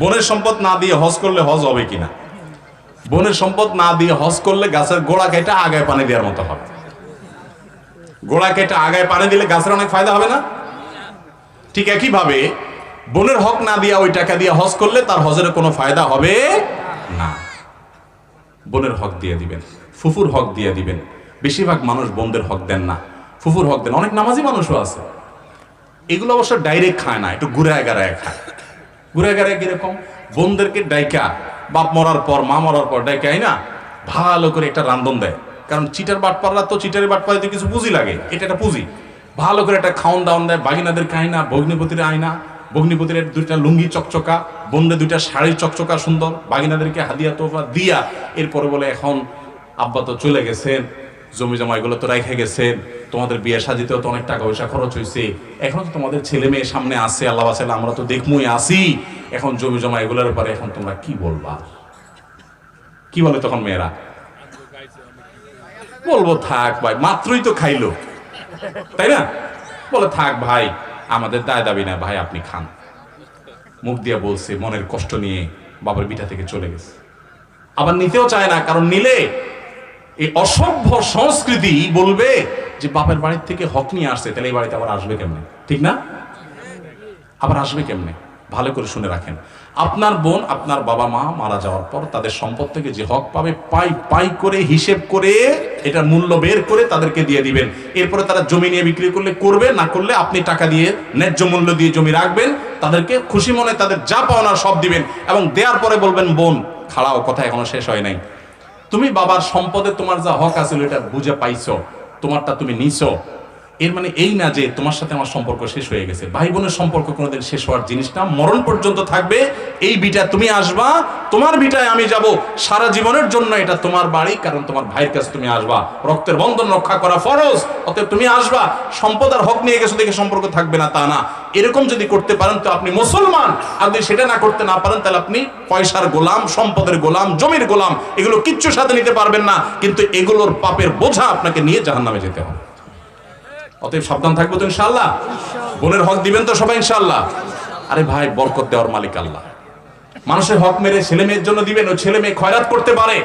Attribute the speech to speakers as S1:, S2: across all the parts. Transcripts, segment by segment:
S1: বোনের সম্পদ না দিয়ে হজ করলে হজ হবে কিনা? বনের সম্পদ না দিয়ে হজ করলে গাছের গোড়া কেটে আগায় পানি দেওয়ার মতো হবে। গোড়া কেটে আগায় পানি দিলে গাছের অনেক ফায়দা হবে না? ঠিক একইভাবে বোনের হক না দিয়া ওই টাকা দিয়ে হজ করলে তার হজের কোনো ফায়দা হবে না। বোনের হক দিয়ে দিবেন, ফুফুর হক দিয়ে দিবেন। বেশিরভাগ মানুষ বোনদের হক দেন না, ফুফুর হক দেন। অনেক নামাজি মানুষও আছে। এগুলো অবশ্য ডাইরেক্ট খায় না, একটু ঘুরে গাড়ায় খায়। গাড়ায় কীরকম? বোনদেরকে ডাইকা, বাপ মরার পর, মা মরার পর ডাইকাই না? ভালো করে একটা রান্ধন দেয়। কারণ চিটার বাট বাটপাররা তো চিটার চিটারের বাটপারিতে কিছু পুঁজি লাগে, এটা একটা পুঁজি। ভালো করে একটা খাওন দাওন দেয়, বাগিনাদের আয়না ভগ্নিপতির আয়না ভগ্নিপতির দুইটা লুঙ্গি চকচকা বোনদের দুইটা শাড়ি চকচকা সুন্দর, বাগিনাদেরকে হাদিয়া তোফা দিয়া, এরপরে বলে এখন আব্বা তো চলে গেছেন জমি জমা এগুলো তো রেখে গেছেন তোমাদের বিয়ে সাজিতেও তো অনেক টাকা পয়সা খরচ হয়েছে এখন তো তোমাদের ছেলে মেয়ে সামনে আসছে আল্লাহ আসাল আমরা তো দেখমুই আসি এখন জমি জমা এগুলোর ব্যাপারে এখন তোমরা কি বলবা? কি বলে তখন মেয়েরা? বলব, থাক ভাই, মাত্রই তো খাইলো। তাই না? বলে, থাক ভাই, আমাদের দায় দাবি না, ভাই, আপনি খান। মুখ দিয়ে বলছে, মনের কষ্ট নিয়ে বাবার বিটা থেকে চলে গেছে। আবার নিতেও চায় না, কারণ নিলে এই অসভ্য সংস্কৃতি বলবে যে বাপের বাড়ির থেকে হক নিয়ে আসছে, তাহলে এই বাড়িতে আবার আসবে কেমনে? ঠিক না? আবার আসবে কেমনে? ভালো করে শুনে রাখেন। আপনার বোন, আপনার বাবা মা মারা যাওয়ার পর তাদের সম্পদ থেকে যে হক পাবে, পাই পাই করে, হিসেব করে এটার মূল্য বের করে তাদেরকে দিয়ে দিবেন। এরপরে তারা জমি নিয়ে বিক্রি করলে করবে, না করলে আপনি টাকা দিয়ে, ন্যায্য মূল্য দিয়ে জমি রাখবেন, তাদেরকে খুশি মনে তাদের যা পাওনা সব দিবেন এবং দেওয়ার পরে বলবেন, বোন, খাড়াও, কথা এখনও শেষ হয় নাই। তুমি বাবার সম্পদে তোমার যা হক আছে এটা বুঝে পাইছো তোমারটা তুমি নিছো। এর মানে এই না যে তোমার সাথে আমার সম্পর্ক শেষ হয়ে গেছে। ভাই বোনের সম্পর্ক কোনোদিন শেষ হওয়ার জিনিসটা মরণ পর্যন্ত থাকবে। এই বিটা তুমি আসবা, তোমার বিটায় আমি যাব। সারা জীবনের জন্য এটা তোমার বাড়ি, কারণ তোমার ভাইয়ের কাছে তুমি আসবা। রক্তের বন্ধন রক্ষা করা ফরজ, অতএব তুমি আসবা। সম্পদ আর হক নিয়ে গেছো দেখে সম্পর্ক থাকবে না তা না। এরকম যদি করতে পারেন তো আপনি মুসলমান। আর যদি সেটা না করতে না পারেন, তাহলে আপনি পয়সার গোলাম, সম্পদের গোলাম, জমির গোলাম, এগুলো কিচ্ছু সাথে নিতে পারবেন না। কিন্তু এগুলোর পাপের বোঝা আপনাকে নিয়ে জাহান্নামে যেতে হবে। অতএব সাবধান থাকব তো ইনশাল্লাহ বোনের হক দিবেন তো সবাই ইনশাল্লাহ আরে ভাই, বরকত দেওয়ার মালিক আল্লাহ। মানুষের হক মেরে ছেলে মেয়ের জন্য দিবেন, ও ছেলে মেয়ে খয়রাত করতে পারে।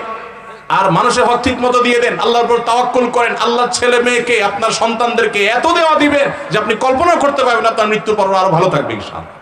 S1: আর মানুষের হক ঠিক মতো দিয়ে দেন, আল্লাহর উপর তাওয়াক্কুল করেন, আল্লাহর ছেলে মেয়েকে, আপনার সন্তানদেরকে এত দেওয়া দিবেন যে আপনি কল্পনা করতে পারবেন আপনার মৃত্যুর পর আরও ভালো থাকবে ইনশাআল্লাহ।